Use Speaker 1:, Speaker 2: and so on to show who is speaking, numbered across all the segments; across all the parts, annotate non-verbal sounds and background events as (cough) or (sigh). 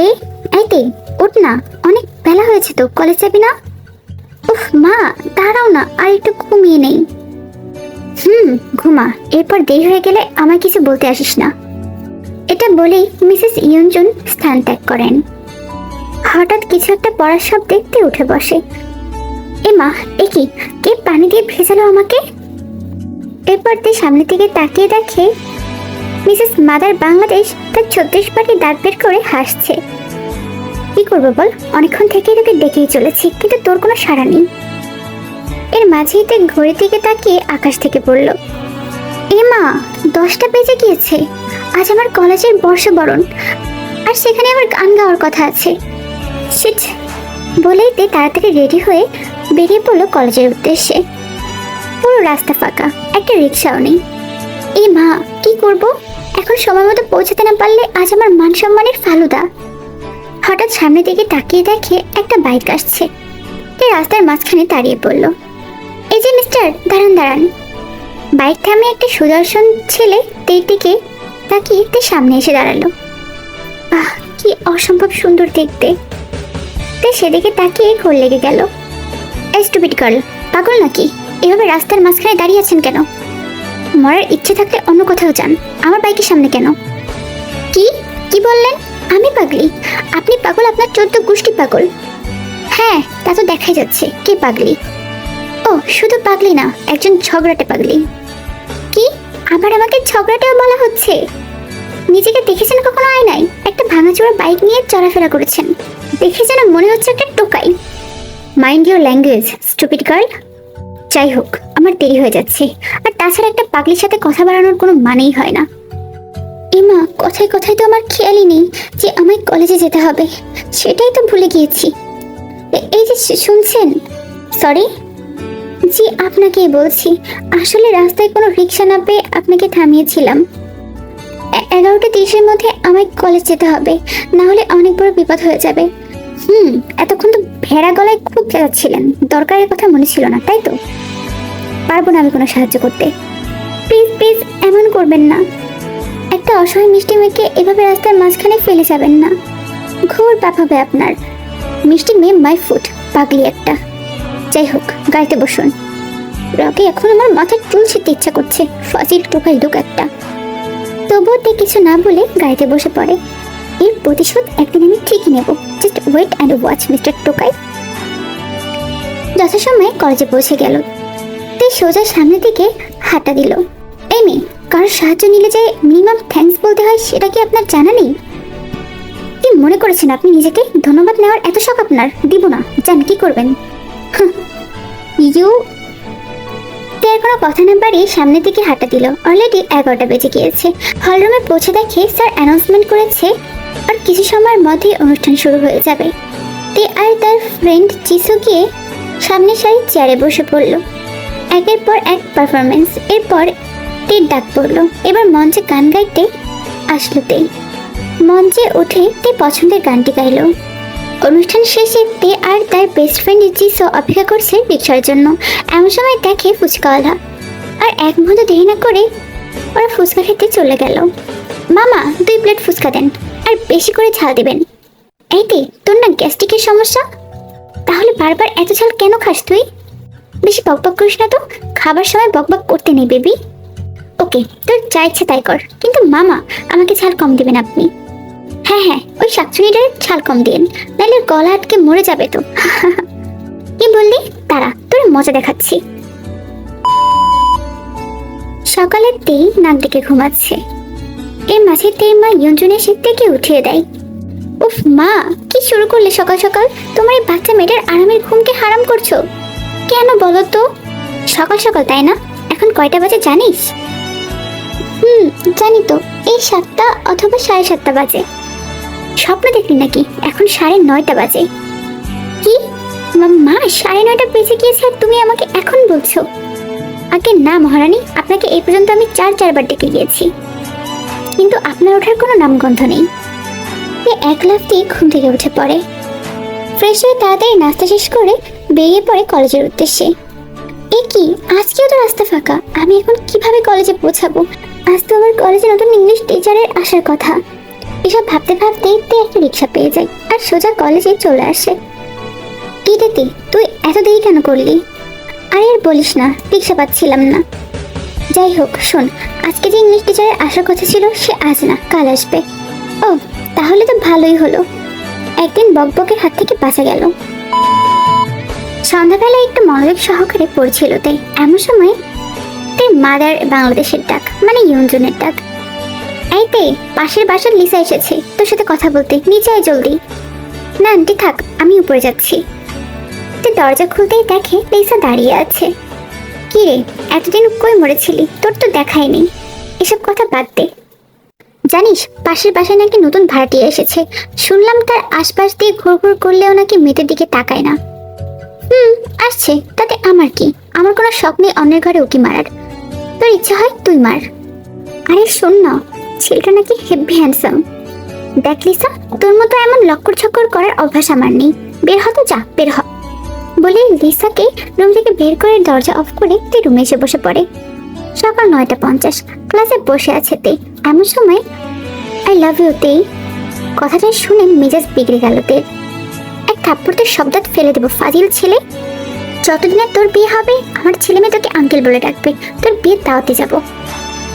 Speaker 1: তে এই তে উঠ না, অনেক বেলা হয়েছে তো, কলেজ যাবি না? উফ, মা, দাঁড়াও না, আর একটু ঘুমিয়ে নেই। হুম, ঘুমা, এরপর দেরি হয়ে গেলে কিছু বলতে আসিস না। এটা বলেই মিসেস ইয়ঞ্জন স্থান ত্যাগ করেন। হঠাৎ কিছু একটা পড়ার সব দেখতে উঠে বসে। এ মা, এ কি? কে পানি দিয়ে ভেজালো আমাকে? এরপর তে সামনে থেকে তাকিয়ে দেখে মিসেস মাদার বাংলাদেশ তার ছত্রিশ পাটি দাঁত বের করে হাসছে। কি করব বল? অনেকক্ষণ থেকে তোকে ডেকেই চলেছি, কিন্তু তোর কোনো সাড়া নেই। এর মাঝেই তে ঘড়ির দিকে তাকিয়ে আকাশ থেকে পড়ল, এ মা, দশটা বেজে গিয়েছে। আজ আমার কলেজের বর্ষবরণ, আর সেখানে আমার গান গাওয়ার কথা আছে। শিট বলেই তে তাড়াতাড়ি রেডি হয়ে বেরিয়ে পড়ল কলেজের উদ্দেশ্যে। পুরো রাস্তা ফাঁকা, একটা রিক্সাও নেই। এ মা, কি করব? এখন সময় মতো পৌঁছাতে না পারলে আজ আমার মান সম্মানের ফালুদা। হঠাৎ সামনের দিকে তাকিয়ে দেখে একটা বাইক আসছে। তে রাস্তার মাঝখানে দাঁড়িয়ে পড়ল। এই যে মিস্টার, দাঁড়ান দাঁড়ান। বাইক থামে একটা সুদর্শন ছেলে তের দিকে তাকিয়ে তে সামনে এসে দাঁড়াল। আহ, কি অসম্ভব সুন্দর দেখতে। তে সেদিকে তাকিয়ে ঘোর লেগে গেল। স্টুপিড গার্ল পাগল নাকি? এভাবে রাস্তার মাঝখানে দাঁড়িয়ে আছেন কেন? মরার ইচ্ছে থাকলে অন্য কোথাও যান। আমার বাইকের সামনে কেন? কি? কি বললেন? আমি পাগলি। আপনি পাগল, আপনার চোদ্দ গোষ্ঠী পাগল। হ্যাঁ তা তো দেখাই যাচ্ছে। কে পাগলি? ও, শুধু পাগলি না, একজন ঝগড়াটে পাগলি। কি? আবার আমাকে ঝগড়াটেও বলা হচ্ছে? নিজেকে দেখেছেন কখনো আয়নায় একটা ভাঙাচোরা বাইক নিয়ে চলাফেরা করেছেন। দেখে যেন মনে হচ্ছে একটা টোকাই। Mind your language stupid girl যাই হোক। আমার দেরি হয়ে যাচ্ছে। আর তাছাড়া একটা পাগলির সাথে কথা বাড়ানোর কোনো মানেই হয় না। এমা কথায় কথায় তো আমার খেয়ালই নেই যে আমায় কলেজে যেতে হবে। সেটাই তো ভুলে গিয়েছি। এই যে শুনছেন? সরি জি, আপনাকেই বলছি। আসলে রাস্তায় কোনো রিক্সা না পেয়ে আপনাকে থামিয়েছিলাম। এগারোটা তিরিশের মধ্যে আমায় কলেজ যেতে হবে। না হলে অনেক বড় বিপদ হয়ে যাবে। হুম, এতক্ষণ তো ভেড়া গলায় খুব চেঁচাচ্ছিলেন। দরকারের কথা মনে ছিল না, তাই তো? পারব না আমি কোনো সাহায্য করতে। প্লিজ প্লিজ, এমন করবেন না। একটা অসহায় মিষ্টি মেয়েকে এভাবে রাস্তার মাঝখানে ফেলে যাবেন না। ঘোর পাপ হবে আপনার। মিষ্টি মেয়ে মাই ফুট, পাগলি একটা। যাই হোক, গাড়িতে বসুন। রকে এখন আমার মাথায় চুল ছিঁড়তে ইচ্ছা করছে, ফাজিল টোকাই লোক একটা। তবুও তে কিছু না বলে গাড়িতে বসে পড়ে। এর প্রতিশোধ একদিন আমি ঠিকই নেব। Just wait and watch mister টোকাই যথাসময়ে কলেজে পৌঁছে গেল। সোজা সামনের দিকে হাঁটা দিল। এই মেয়ে কারোর সাহায্য নিলে যে মিনিমাম থ্যাঙ্কস বলতে হয় সেটা কি আপনার জানা নেই? কি মনে করেছেন আপনি নিজেকে? ধন্যবাদ নেওয়ার এত শখ আপনার? দিব না। জান কি করবেন? ইউ। তার কোনো কথা না বাড়িয়ে সামনের দিকে হাঁটা দিল। অলরেডি এগারোটা বেজে গিয়েছে। হলরুমে পৌঁছে দেখে স্যার অ্যানাউন্সমেন্ট করেছে, আর কিছু সময়ের মধ্যেই অনুষ্ঠান শুরু হয়ে যাবে। তে আর তার ফ্রেন্ড চিসু গিয়ে সামনের সারি চেয়ারে বসে পড়ল। একের পর এক পারফরমেন্স এরপর তে ডাক পড়ল। এবার মঞ্চে গান গাইতে আসলো তে। মঞ্চে উঠে তে পছন্দের গানটি গাইলো। অনুষ্ঠান শেষে তে আর তার বেস্ট ফ্রেন্ড জিসো অপেক্ষা করছে রিক্সার জন্য। এমন সময় দেখে ফুচকাওয়ালা। আর এক মুহূর্ত দেরি না করে ওরা ফুচকা খেতে চলে গেল। মামা, দুই প্লেট ফুচকা দেন, আর বেশি করে ঝাল দেবেন। এই তে, তোর না গ্যাস্ট্রিকের সমস্যা? তাহলে বারবার এত ঝাল কেন খাস তুই? বেশি বকবক করিস না তো। খাবার সময় বকবক করতে নেই, বেবি। ওকে, তোর যা ইচ্ছে তাই কর। কিন্তু মামা, আমাকে ঝাল কম দিবেন আপনি। হ্যাঁ হ্যাঁ ওই শাকচুনিটার ঝাল কম দিন। নাহলে গলা আটকে মরে যাবে তো। (laughs) কি বললি? তারা তোর মজা দেখাচ্ছি। সকালের তেই নাক ডেকে ঘুমাচ্ছে। এর মাঝে তেই মা ইয়ঞ্জন এসে থেকে উঠিয়ে দেয়। উফ মা, কি শুরু করলে সকাল সকাল? তোমার এই বাচ্চা মেয়েটার আরামের ঘুমকে হারাম করছ। কেন বলো তো? সকাল সকাল, তাই না? এখন কয়টা বাজে জানিস? হুম, জানি তো। এই সাতটা অথবা সাড়ে সাতটা বাজে। স্বপ্ন দেখলি নাকি? এখন সাড়ে নয়টা বাজে। কি? মা- সাড়ে নয়টা বেজে গিয়েছে আর তুমি আমাকে এখন বলছো? আগে না, মহারানী, আপনাকে এই পর্যন্ত আমি চার, চারবার ডেকে গিয়েছি। কিন্তু আপনার ওঠার কোনো নামগন্ধ নেই। এক লাফ দিয়ে ঘুম থেকে উঠে পড়ে। ফ্রেশ হয়ে তাড়াতাড়ি নাস্তা শেষ করে বেরিয়ে পড়ে কলেজের উদ্দেশ্যে। এ কি? আজকেও তো রাস্তা ফাঁকা। আমি এখন কীভাবে কলেজে পৌঁছাবো? আজ তো আমার কলেজে নতুন ইংলিশ টিচারের আসার কথা। এসব ভাবতে ভাবতেই তে একটা রিক্সা পেয়ে যায় আর সোজা কলেজে চলে আসে। কি তুই এত দেরি কেন করলি? আরে আর বলিস না, রিক্সা পাচ্ছিলাম না। যাই হোক, শোন, আজকে যে ইংলিশ টিচারের আসার কথা ছিল, সে আজ না, কাল আসবে। ও, তাহলে তো ভালোই হলো। একদিন বকবকের হাত থেকে বাঁচা গেল। সন্ধ্যাবেলা একটু মনোযোগ সহকারে পড়ছিল তাই এমন সময় তে মাদার বাংলাদেশের ডাক মানে ইউনজনের ডাক। এই তে, পাশের বাসার লিসা এসেছে, তোর সাথে কথা বলতে, নিচে আয় জলদি। না, আন্টি, থাক, আমি উপরে যাচ্ছি। তে দরজা খুলতেই দেখে লিসা দাঁড়িয়ে আছে। কি রে, এতদিন কই মরেছিলি? তোর তো দেখাই নেই। এসব কথা বাদ দে। জানিস, পাশের বাসায় নাকি নতুন ভাড়াটিয়া এসেছে। শুনলাম তার আশপাশ দিয়ে ঘুর ঘুর করলেও নাকি মেয়েদের দিকে তাকায় না। হুম, আসছে। তাতে আমার কি? আমার কোনো শখ নেই অন্যের ঘরে উকি মারার। তোর ইচ্ছা হয় তুই মার। আরে শোন না, ছেলেটা নাকি হেভি হ্যান্ডসাম দেখ লিসা, তোর মতো এমন লক্কর ছক্কর করার অভ্যাস আমার নেই। বের হ তো যা, বের হ। বলে লিসাকে রুম থেকে বের করে দরজা অফ করে তে রুমে এসে বসে পড়ে। সকাল নয়টা পঞ্চাশ, ক্লাসে বসে আছে তে। এমন সময় আই লাভ ইউ তে। কথাটা শুনে মেজাজ বিগড়ে গেল তে। এক থাপ্পড়তে শব্দাত ফেলে দেবো, ফাজিল ছেলে। যতদিনে তোর বিয়ে হবে, আমার ছেলে মেয়ে তোকে আঙ্কেল বলে ডাকবে। তোর বিয়ে দাওয়াতে যাব।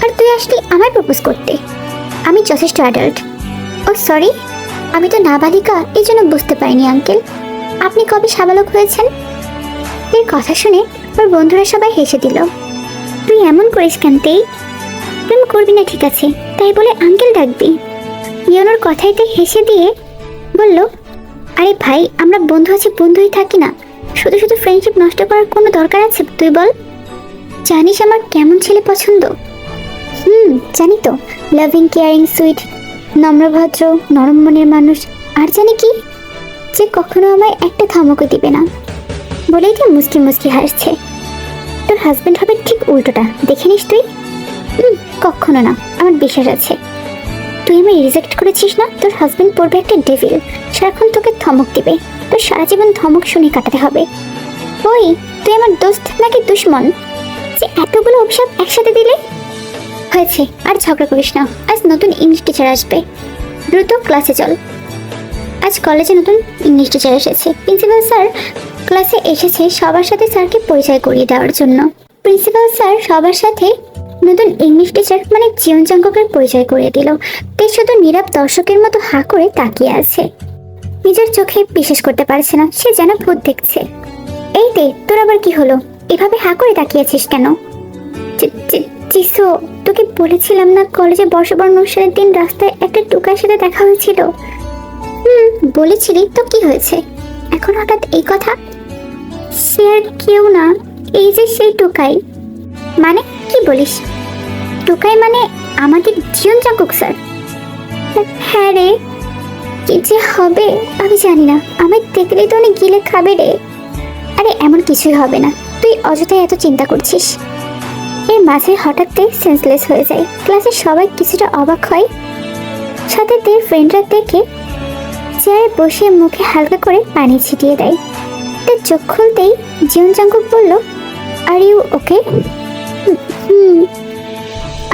Speaker 1: আর তুই আসলি আমার প্রপোজ করতে। আমি যথেষ্ট অ্যাডাল্ট ও সরি আমি তো নাবালিকা, এই জন্য বুঝতে পারিনি আঙ্কেল আপনি কবে সাবালক হয়েছেন? এর কথা শুনে ওর বন্ধুরা সবাই হেসে দিল। তুই এমন করিস কেন, তেই? প্রেম করবি না, ঠিক আছে। তাই বলে আঙ্কেল ডাকবি। ইয়নোর কথাইতে হেসে দিয়ে বলল আরে ভাই, আমরা বন্ধু আছি, বন্ধুই থাকি না। শুধু শুধু ফ্রেন্ডশিপ নষ্ট করার কোনো দরকার আছে? তুই বল। জানিস আমার কেমন ছেলে পছন্দ? হুম, জানি তো। লাভিং কেয়ারিং সুইট নম্রভদ্র, নরম মনের মানুষ। আর জানি কি? যে কখনো আমায় একটা ধমকও দিবে না। বলেই তো মুসকি মুসকি হাসছে। তোর হাজবেন্ড হবে ঠিক উল্টোটা। দেখে নিস তুই? কখনো না। আমার বিশ্বাস আছে। তুই আমায় রিজেক্ট করেছিস না? তোর হাজবেন্ড পড়বে একটা ডেভিল সারাক্ষণ তোকে ধমক দিবে। তোর সারা জীবন ধমক শুনে কাটাতে হবে। ওই, তুই আমার দোস্ত নাকি দুশ্মন? যে এতগুলো অভিশাপ একসাথে দিলে? হয়েছে, আর ঝগড়া করিস না। আজ নতুন ইংলিশ টিচার আসবে। দ্রুত ক্লাসে চল। আজ কলেজে নতুন ইংলিশ টিচার এসেছে। প্রিন্সিপাল স্যার ক্লাসে এসেছে সবার সাথে স্যারকে পরিচয় করিয়ে দেওয়ার জন্য। প্রিন্সিপাল স্যার সবার সাথে নতুন ইংলিশ টিচার মানে জীবন চাঙ্ককের পরিচয় করিয়ে দিল। তে শুধু নীরব দর্শকের মতো হা করে তাকিয়ে আছে। নিজের চোখে বিশ্বাস করতে পারছে না, সে যেন ভূত দেখছে। এই তে, তোর আবার কি হলো? এভাবে হা করে তাকিয়েছিস কেন? তোকে বলেছিলাম না কলেজে বর্ষবরণ অনুষ্ঠানের দিন রাস্তায় একটা টুকার সাথে দেখা হয়েছিল? হুম, বলেছিলি, তো কি হয়েছে? এখন হঠাৎ এই কথা? সে আর কেউ না, এই যে সেই টুকাই। মানে কি বলিস? টোকাই মানে আমাদের জীবন চাকুক স্যার। হ্যাঁ রে। কি যে হবে, আমি জানি না। আমি দেখলে তো অনেক গিলে খাবে রে। আরে, এমন কিছুই হবে না। তুই অযথাই এত চিন্তা করছিস। এর মাঝে হঠাৎ সেন্সলেস হয়ে যায়। ক্লাসে সবাই কিছুটা অবাক হয়। সাথে তে ফ্রেন্ডরা দেখে চেয়ারে বসে মুখে হালকা করে পানি ছিটিয়ে দেয়। তে চোখ খুলতেই জীবন চাঙ্কুক বলল আর ইউ ওকে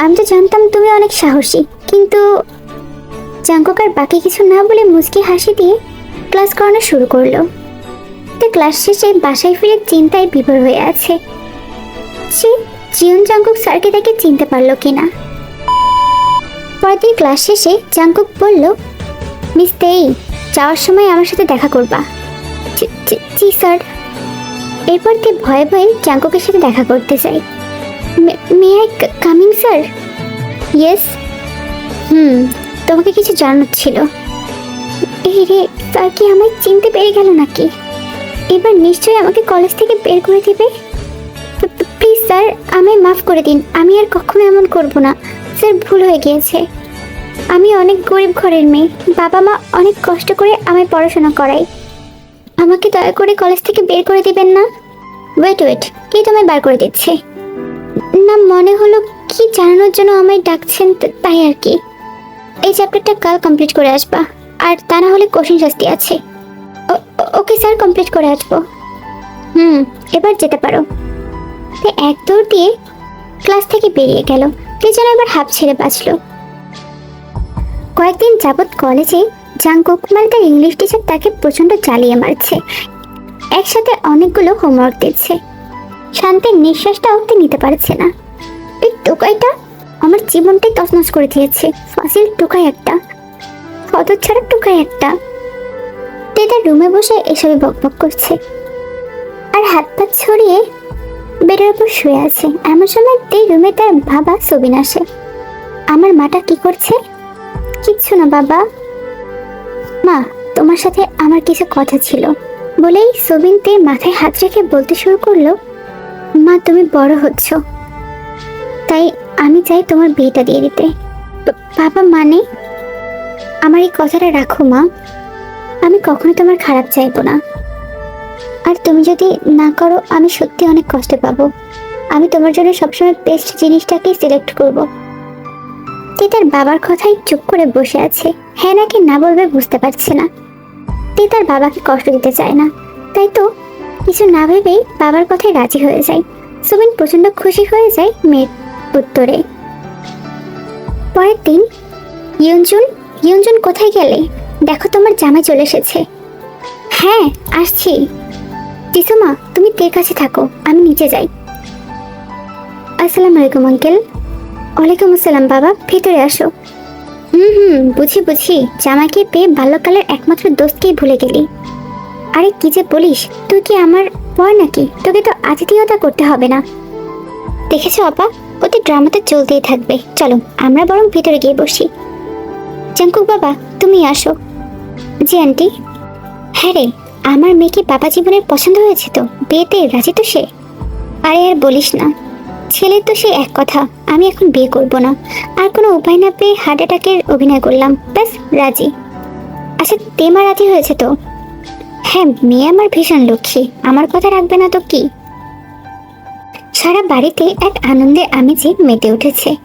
Speaker 1: আমি তো জানতাম তুমি অনেক সাহসী, কিন্তু চাঙ্কুক আর বাকি কিছু না বলে মুচকি হাসি দিয়ে ক্লাস করানো শুরু করল। তে ক্লাস শেষে বাসায় ফিরে চিন্তায় বিভোর হয়ে আছে। সে জিয়ন জাঙ্কুক স্যারকে তাকে চিনতে পারল কিনা। পরদিন ক্লাস শেষে জাঙ্কুক বলল, মিস তেই, যাওয়ার সময় আমার সাথে দেখা করবা। জি স্যার। এরপর তে ভয়ে ভয়ে জাঙ্কুকের সাথে দেখা করতে চাই may I come in sir yes hmm তোমাকে কিছু জানার ছিল। এই রে, স্যার কি আমায় চিনতে পেরে গেল নাকি? এবার নিশ্চয়ই আমাকে কলেজ থেকে বের করে দিবে? প্লিজ স্যার আমায় মাফ করে দিন। আমি আর কখনো এমন করব না। স্যার, ভুল হয়ে গিয়েছে। আমি অনেক গরিব ঘরের মেয়ে। বাবা মা অনেক কষ্ট করে আমায় পড়াশোনা করায়। আমাকে দয়া করে কলেজ থেকে বের করে দিবেন না? ওয়েট ওয়েট কে তোমায় বার করে দিচ্ছে? না মনে হলো কি জানানোর জন্য আমায় ডাকছেন তাই আর কি। এই চ্যাপ্টারটা কাল কমপ্লিট করে আসবা। আর তা না হলে কঠিন শাস্তি আছে। ওকে স্যার কমপ্লিট করে আসব। হুম, এবার যেতে পারো। এক দৌড় দিয়ে ক্লাস থেকে বেরিয়ে গেল। তে যেন এবার হাফ ছেড়ে বাঁচলো। কয়েকদিন যাবৎ কলেজে জাঙ্কুক মানে তার ইংলিশ টিচার তাকে প্রচণ্ড জ্বালিয়ে মারছে। একসাথে অনেকগুলো হোমওয়ার্ক দিচ্ছে। শান্তির নিঃশ্বাসটাও তিনি নিতে পারছে না। এই টোকাইটা আমার জীবনটাই তছনছ করে দিয়েছে। ফাসিল টোকাই একটা হতচ্ছাড়া টোকাই একটা। তার রুমে বসে এসবে বকবক করছে। আর হাত পা ছড়িয়ে বেডের উপর শুয়ে আছে। এমন সময় তে রুমে তার বাবা সবিন আসে। আমার মাটা কি করছে? কিচ্ছু না বাবা। মা, তোমার সাথে আমার কিছু কথা ছিল। বলেই সবিন তে মাথায় হাত রেখে বলতে শুরু করল মা, তুমি বড় হচ্ছ। তাই আমি চাই তোমার বিয়েটা দিয়ে দিতে। বাবা মানে? আমার এই কথাটা রাখো মা। আমি কখনো তোমার খারাপ চাইব না। আর তুমি যদি না করো, আমি সত্যি অনেক কষ্ট পাবো। আমি তোমার জন্য সবসময় বেস্ট জিনিসটাকেই সিলেক্ট করব। তে তার বাবার কথাই চুপ করে বসে আছে। হ্যাঁ নাকি না বলবে বুঝতে পারছে না। তে তার বাবাকে কষ্ট দিতে চায় না। তাই তো কিছু না ভেবেই বাবার কথায় রাজি হয়ে যায়। সুবিন প্রচণ্ড খুশি হয়ে যায় মেয়ের উত্তরে। পরের দিন ইয়ঞ্জুন ইয়ঞ্জুন কোথায় গেলে? দেখো তোমার জামাই চলে এসেছে। হ্যাঁ আসছি। টিসুমা তুমি তের কাছে থাকো, আমি নিচে যাই। আসসালামু আলাইকুম, আঙ্কেল। ওয়ালাইকুম আসসালাম, বাবা, ভেতরে আসো। হুম হুম, বুঝি বুঝি। জামাইকে পেয়ে বাল্যকালের একমাত্র দোস্তকেই ভুলে গেলি। আরে কি যে বলিস? তুই কি আমার পর নাকি? তোকে তো আতিথেয়তা করতে হবে না। দেখেছ আপা ওদের ড্রামাতে চলতেই থাকবে। চলো, আমরা বরং ভিতরে গিয়ে বসি। জাঙ্কুক বাবা, তুমি আসো। জি, আন্টি। হ্যাঁ রে, আমার মেয়েকে বাবা জীবনের পছন্দ হয়েছে তো? বিয়েতে রাজি তো সে? আরে আর বলিস না। ছেলের তো সে এক কথা, আমি এখন বিয়ে করব না। আর কোনো উপায় না পেয়ে হার্ট অ্যাটাকের অভিনয় করলাম। ব্যাস, রাজি। আচ্ছা তেমা রাজি হয়েছে তো? হ্যাঁ মেয়ে আমার ভীষণ লক্ষ্মী। আমার কথা রাখবে না তো কি? সারা বাড়িতে এক আনন্দের আমেজে মেতে উঠেছে।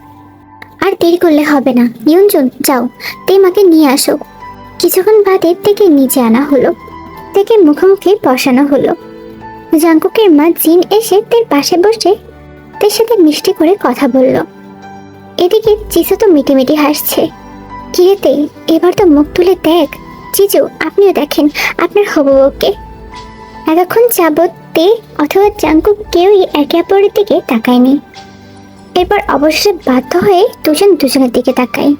Speaker 1: আর দেরি করলে হবে না। ইয়ঞ্জন যাও। তেমাকে নিয়ে আসো। কিছুক্ষণ বাদে থেকে নিচে আনা হলো। তেকে মুখোমুখি বসানো হলো। জাঙ্কুকের মা জিন এসে তের পাশে বসে তের সাথে মিষ্টি করে কথা বলল। এদিকে চিসু তো মিটিমিটি হাসছে। কিরেতে এবার তো মুখ তুলে দেখ। চিজু আপনিও দেখেন, আপনার হবু বউকে এতক্ষণ যাবৎ তে অথবা জাঙ্কু কেউই একে অপরের দিকে তাকায়নি। এরপর অবশেষে বাধ্য হয়ে দুজন দুজনের দিকে তাকায়।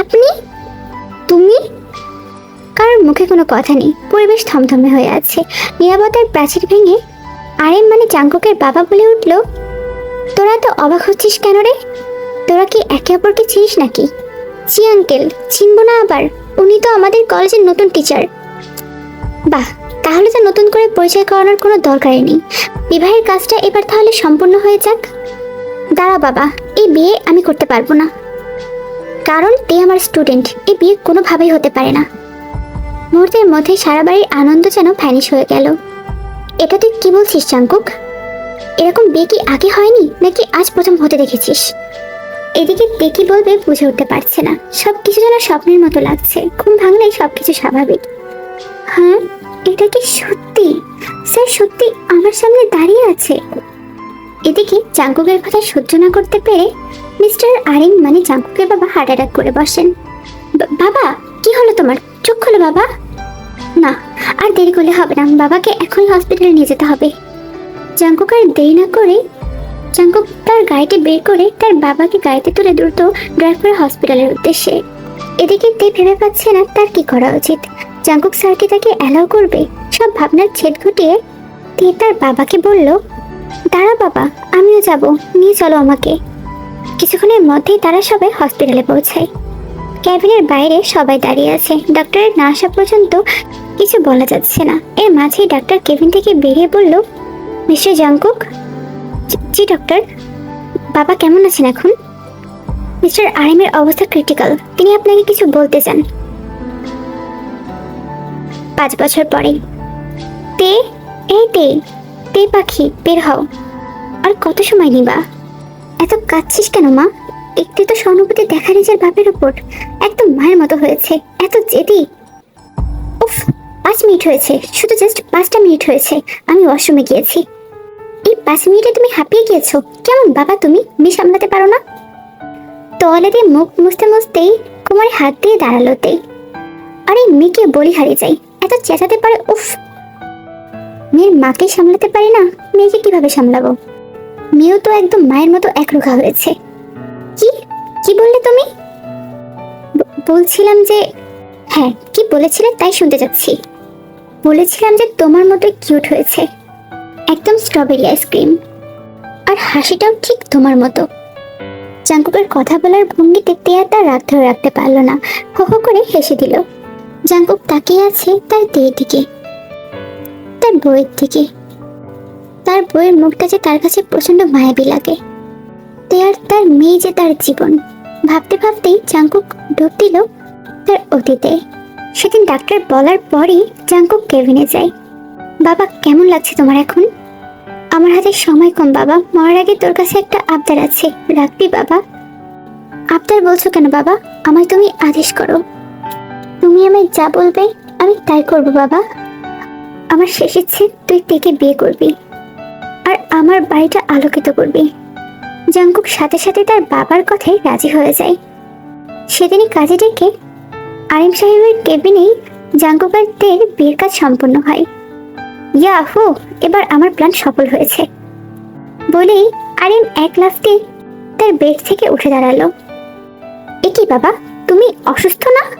Speaker 1: আপনি? তুমি? কারোর মুখে কোনো কথা নেই, পরিবেশ থমথমে হয়ে আছে, নিরাপত্তার প্রাচীর ভেঙে আরেম মানে জাঙ্কুকের বাবা বলে উঠল, তোরা তো অবাক হচ্ছিস কেন রে? তোরা কি একে অপরকে চিনিস নাকি? জি আঙ্কেল, চিনবো না আবার। উনি তো আমাদের কলেজের নতুন টিচার বাহ, তাহলে তো নতুন করে পরিচয় করানোর কোনো দরকারই নেই। বিবাহের কাজটা এবার তাহলে সম্পূর্ণ হয়ে যাক। দাঁড়া বাবা, এই বিয়ে আমি করতে পারব না। কারণ তে আমার স্টুডেন্ট এই বিয়ে কোনোভাবেই হতে পারে না। মুহূর্তের মধ্যে সারা বাড়ির আনন্দ যেন ভ্যানিশ হয়ে গেল। এটা তুই কি বলছিস, চাঙ্কুক? এরকম বিয়ে কি আগে হয়নি, নাকি আজ প্রথম হতে দেখেছিস? এদিকে কি বলবে বুঝে উঠতে পারছে না। সব কিছু যেন স্বপ্নের মতো লাগছে। ঘুম ভাঙলেই সব কিছু স্বাভাবিক। হ্যাঁ এটা কি সত্যি? স্যার, সত্যি আমার সামনে দাঁড়িয়ে আছে। এদিকে চাঙ্কুকের কথা সহ্য না করতে পেরে মিস্টার আরিন মানে চাঙ্কুকের বাবা হার্ট অ্যাটাক করে বসেন। বাবা, কি হলো তোমার? চোখ খোলো, বাবা। না, আর দেরি করলে হবে না। বাবাকে এখনই হসপিটালে নিয়ে যেতে হবে। চাঙ্কুক আর দেরি না করে চাঙ্কুক তার গাড়িটি বের করে তার বাবাকে গাড়িতে তুলে দ্রুত ড্রাইভ করে হসপিটালের উদ্দেশ্যে। এদিকে তে ভেবে পাচ্ছে না তার কি করা উচিত। চাঙ্কুক স্যার কি তাকে অ্যালাউ করবে? সব ভাবনার ছেদ ঘটিয়ে তে তার বাবাকে বলল দাঁড়া বাবা, আমিও যাব, নিয়ে চলো আমাকে। কিছুক্ষণের মধ্যেই তারা সবাই হসপিটালে পৌঁছায়। ক্যাবিনের বাইরে সবাই দাঁড়িয়ে আছে। ডক্টরের না আসা পর্যন্ত কিছু বলা যাচ্ছে না। এর মাঝেই ডাক্তার কেবিন থেকে বেরিয়ে বলল, মিস্টার জাংকুক জি- ডক্টর। বাবা কেমন আছেন এখন? মিস্টার আরিমের অবস্থা ক্রিটিক্যাল তিনি আপনাকে কিছু বলতে চান। পাঁচ বছর পরে। তে, এই তে তে পাখি, বের হও। আর কত সময় নিবা? এত কাঁদছিস কেন, মা? একটু তো সহানুভূতি দেখা নিজের বাপের উপর। একদম মায়ের মতো হয়েছে। এত জেদি। উফ, পাঁচ মিনিট হয়েছে। শুধু জাস্ট পাঁচটা মিনিট হয়েছে। আমি ওয়াশরুমে গিয়েছি। এই পাঁচ মিনিটে তুমি হাঁপিয়ে গিয়েছো। কেমন বাবা তুমি? মি সামলাতে পারো না? তোয়ালে দিয়ে মুখ মুছতে মুছতেই কোমরে হাত দিয়ে দাঁড়াল তেই। আরে মেয়েকে বলি হারিয়ে যাই, এত চেঁচাতে পারে, উফ। মেয়ের মাকে সামলাতে পারি না, মেয়েকে কীভাবে সামলাবো? মেয়েও তো একদম মায়ের মতো একরোখা হয়েছে। কি? কি বললে তুমি? বলছিলাম যে হ্যাঁ কি বলেছিলে তাই শুনতে যাচ্ছি বলেছিলাম যে তোমার মতো কিউট হয়েছে। একদম স্ট্রবেরি আইসক্রিম আর হাসিটাও ঠিক তোমার মতো। জাঙ্কুকের কথা বলার ভঙ্গিতে তেয়া তার রাগ ধরে রাখতে পারল না। হো করে হেসে দিল। জাঙ্কুক তাকিয়ে আছে তার দিকে দিকে, তার বইয়ের দিকে। তার বইয়ের মুখটা যে তার কাছে প্রচণ্ড মায়াবী লাগে। তেয়ার তার মেয়ে যে তার জীবন। ভাবতে ভাবতেই জাঙ্কুক ডুব দিল তার অতীতে। সেদিন ডাক্তার বলার পরই জাঙ্কুক কেবিনে যায়। বাবা, কেমন লাগছে তোমার এখন? আমার হাতে সময় কম, বাবা। মরার আগে তোর কাছে একটা আবদার আছে। রাখবি, বাবা। আবদার বলছো কেন, বাবা? আমায় তুমি আদেশ করো। তুমি আমায় যা বলবে, আমি তাই করব, বাবা। আমার শেষ ইচ্ছে, তুই তেকে বিয়ে করবি। আর আমার বাড়িটা আলোকিত করবি। জাঙ্কুক সাথে সাথে তার বাবার কথায় রাজি হয়ে যায়। সেদিনই কাজে ডেকে আরিম সাহেবের কেবিনেই জাঙ্কুকারদের বিয়ের কাজ সম্পন্ন হয়। ইয়াহু এবার আমার প্ল্যান সফল হয়েছে। বলেই আরিম এক লাফতে তার বেড থেকে উঠে দাঁড়াল। এ কি বাবা, তুমি অসুস্থ না?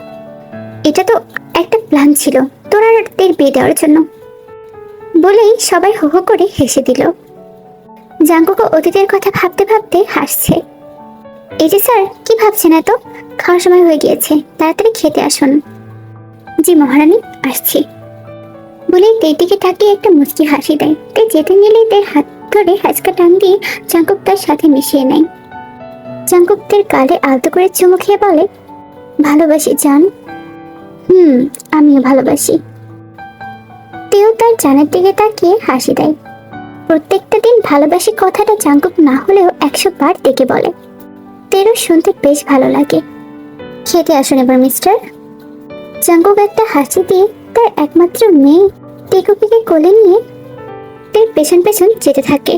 Speaker 1: এটা তো একটা প্ল্যান ছিল, তোর আর তের বিয়ে দেওয়ার জন্য। বলেই সবাই হো হো করে হেসে দিল। জাঙ্কুকও অতীতের কথা ভাবতে ভাবতে হাসছে। এই যে স্যার, কি ভাবছেন এত? খাওয়ার সময় হয়ে গিয়েছে, তাড়াতাড়ি খেতে আসুন। জি মহারানী, আসছি। বলেই তের দিকে তাকিয়ে একটা মুচকি হাসি দেয়। তে যেতে নিলে তের হাত ধরে হাঁচকা টান দিয়ে জাঙ্কুক তার সাথে মিশিয়ে নেয়। জাঙ্কুক তের গালে আলতো করে চুমু খেয়ে বলে, ভালোবাসি, জান? হুম, আমিও ভালোবাসি। তেও তার জানের দিকে তাকিয়ে হাসি দেয়। প্রত্যেকটা দিন ভালোবাসি কথাটা জাঙ্কুক না হলেও একশো বার ডেকে বলে। তেরও শুনতে বেশ ভালো লাগে। খেতে আসুন এবার, মিস্টার। জাঙ্কুক একটা হাসি দিয়ে তার একমাত্র মেয়ে টেকুপিকে কোলে নিয়ে তার পেছন পেছন যেতে থাকে।